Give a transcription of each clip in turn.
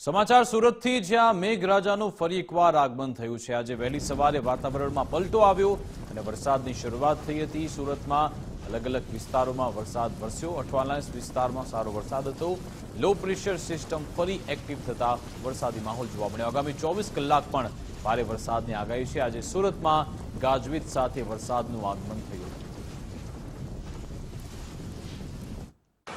સમાચાર સુરતથી જ્યાં મેઘરાજાનું ફરી એકવાર આગમન થયું છે. આજે વહેલી સવારે વાતાવરણમાં પલટો આવ્યો અને વરસાદની શરૂઆત થઈ હતી. સુરતમાં અલગ અલગ વિસ્તારોમાં વરસાદ વરસ્યો. અઠવાલાંસ વિસ્તારમાં સારો વરસાદ હતો. લો પ્રેશર સિસ્ટમ ફરી એક્ટિવ થતા વરસાદી માહોલ જોવા મળ્યો. આગામી ચોવીસ કલાક પણ ભારે વરસાદની આગાહી છે. આજે સુરતમાં ગાજવીજ સાથે વરસાદનું આગમન થયું.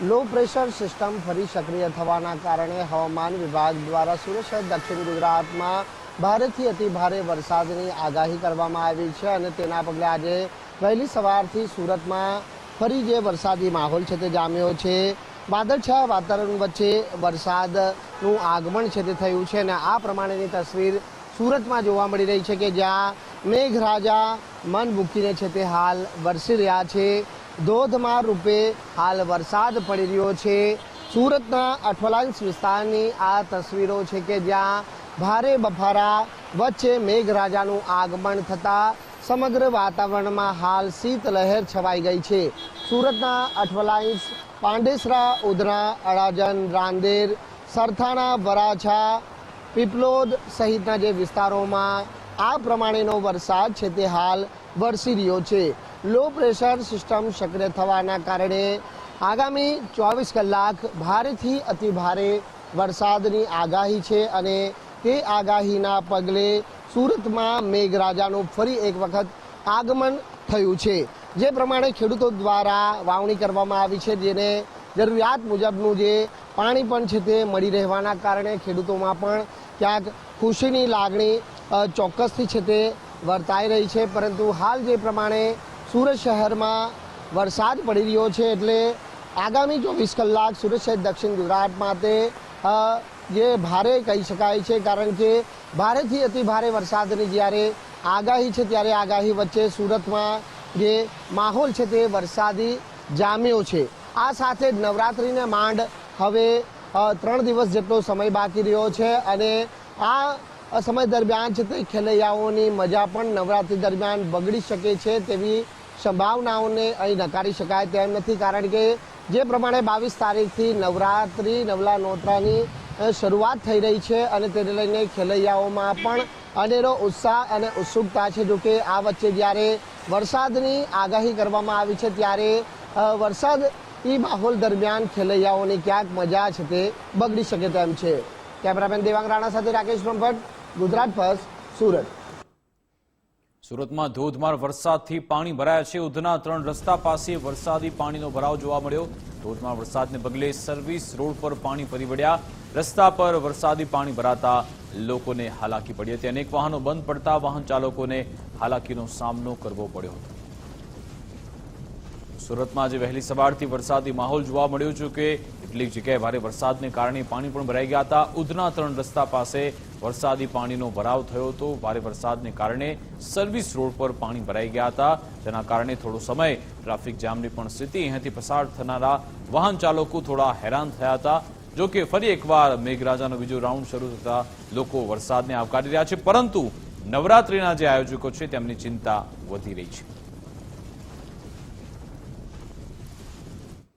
લો પ્રેશર સિસ્ટમ ફરી સક્રિય થવાના કારણે હવામાન વિભાગ દ્વારા સુરત દક્ષિણ ગુજરાતમાં ભારેથી અતિ ભારે વરસાદની આગાહી કરવામાં આવી છે અને તેના પગલે આજે વહેલી સવારથી સુરતમાં ફરી જે વરસાદી માહોલ છે તે જામ્યો છે. વાદળછાયા વાતાવરણ વચ્ચે વરસાદનું આગમન છે તે થયું છે અને આ પ્રમાણેની તસવીર સુરતમાં જોવા મળી રહી છે કે જ્યાં મેઘરાજા મન મૂકીને છે તે હાલ વરસી રહ્યા છે. ધોધમાર રૂપે હાલ વરસાદ પડી રહ્યો છે. સુરતના અઠવાલાઇન્સ વિસ્તારની આ તસવીરો છે કે જ્યાં ભારે બફારા વચ્ચે મેઘરાજાનું આગમન થતાં સમગ્ર વાતાવરણમાં હાલ શીતલહેર છવાઈ ગઈ છે. સુરતના અઠવાલાઇન્સ પાંડેસરા ઉધના અડાજન રાંદેર, સરથાણા, વરાછા, પીપલોદ સહિતના જે વિસ્તારોમાં આ પ્રમાણેનો વરસાદ છે તે હાલ વરસી રહ્યો છે. લો પ્રેશર સિસ્ટમ સક્રિય થવાના કારણે આગામી ચોવીસ કલાક ભારેથી અતિ ભારે વરસાદની આગાહી છે અને તે આગાહીના પગલે સુરતમાં મેઘરાજાનું ફરી એક વખત આગમન થયું છે. જે પ્રમાણે ખેડૂતો દ્વારા વાવણી કરવામાં આવી છે, જેને જરૂરિયાત મુજબનું જે પાણી પણ છે તે મળી રહેવાના કારણે ખેડૂતોમાં પણ ક્યાંક ખુશીની લાગણી ચોક્કસથી છે તે વર્તાઈ રહી છે. પરંતુ હાલ જે પ્રમાણે સુરત શહેરમાં વરસાદ પડી રહ્યો છે એટલે આગામી ચોવીસ કલાક સુરત શહેર દક્ષિણ ગુજરાત માટે જે ભારે કહી શકાય છે કારણ કે ભારેથી અતિ ભારે વરસાદની જ્યારે આગાહી છે ત્યારે આગાહી વચ્ચે સુરતમાં જે માહોલ છે તે વરસાદી જામ્યો છે. આ સાથે જ નવરાત્રિને માંડ હવે ત્રણ દિવસ જેટલો સમય બાકી રહ્યો છે અને આ સમય દરમિયાન છે તે ખેલૈયાઓની મજા પણ નવરાત્રિ દરમિયાન બગડી શકે છે તેવી સંભાવનાઓને અહીં નકારી શકાય તેમ નથી, કારણ કે જે પ્રમાણે બાવીસ તારીખથી નવરાત્રિ, નવલા નોતરાની શરૂઆત થઈ રહી છે અને તેને લઈને ખેલૈયાઓમાં પણ અનેરો ઉત્સાહ અને ઉત્સુકતા છે. જોકે આ વચ્ચે જ્યારે વરસાદની આગાહી કરવામાં આવી છે, ત્યારે વરસાદ ઈ માહોલ દરમિયાન ખેલૈયાઓની ક્યાંક મજા છે તે બગડી શકે તેમ છે. કેમેરામેન દેવાંગ રાણા સાથે રાકેશ બ્રહ્મભટ્ટ, ગુજરાત ફર્સ્ટ, સુરત. સુરતમાં ધોધમાર વરસાદથી પાણી ભરાયા છે. ઉધના ત્રણ રસ્તા પાસે વરસાદી પાણીનો ભરાવ જોવા મળ્યો. ધોધમાર વરસાદને પગલે સર્વિસ રોડ પર પાણી ફરી વળ્યા. રસ્તા પર વરસાદી પાણી ભરાતા લોકોને હાલાકી પડી હતી. અનેક વાહનો બંધ પડતા વાહન ચાલકોને હાલાકીનો સામનો કરવો પડ્યો હતો. સુરતમાં આજે વહેલી સવારથી વરસાદી માહોલ જોવા મળ્યો છે કે કેટલીક જગ્યાએ ભારે વરસાદને કારણે પાણી પણ ભરાઈ ગયા હતા. ઉધના ત્રણ રસ્તા પાસે વરસાદી પાણીનો ભરાવ થયો હતો. ભારે વરસાદને કારણે સર્વિસ રોડ પર પાણી ભરાઈ ગયા હતા. જેના કારણે થોડો સમય ટ્રાફિક જામની પણ સ્થિતિ અહીંયાથી પસાર થનારા વાહન ચાલકો થોડા હેરાન થયા હતા. જો કે ફરી એકવાર મેઘરાજાનો બીજો રાઉન્ડ શરૂ થતા લોકો વરસાદને આવકારી રહ્યા છે. પરંતુ નવરાત્રીના જે આયોજકો છે, તેમની ચિંતા વધી રહી છે.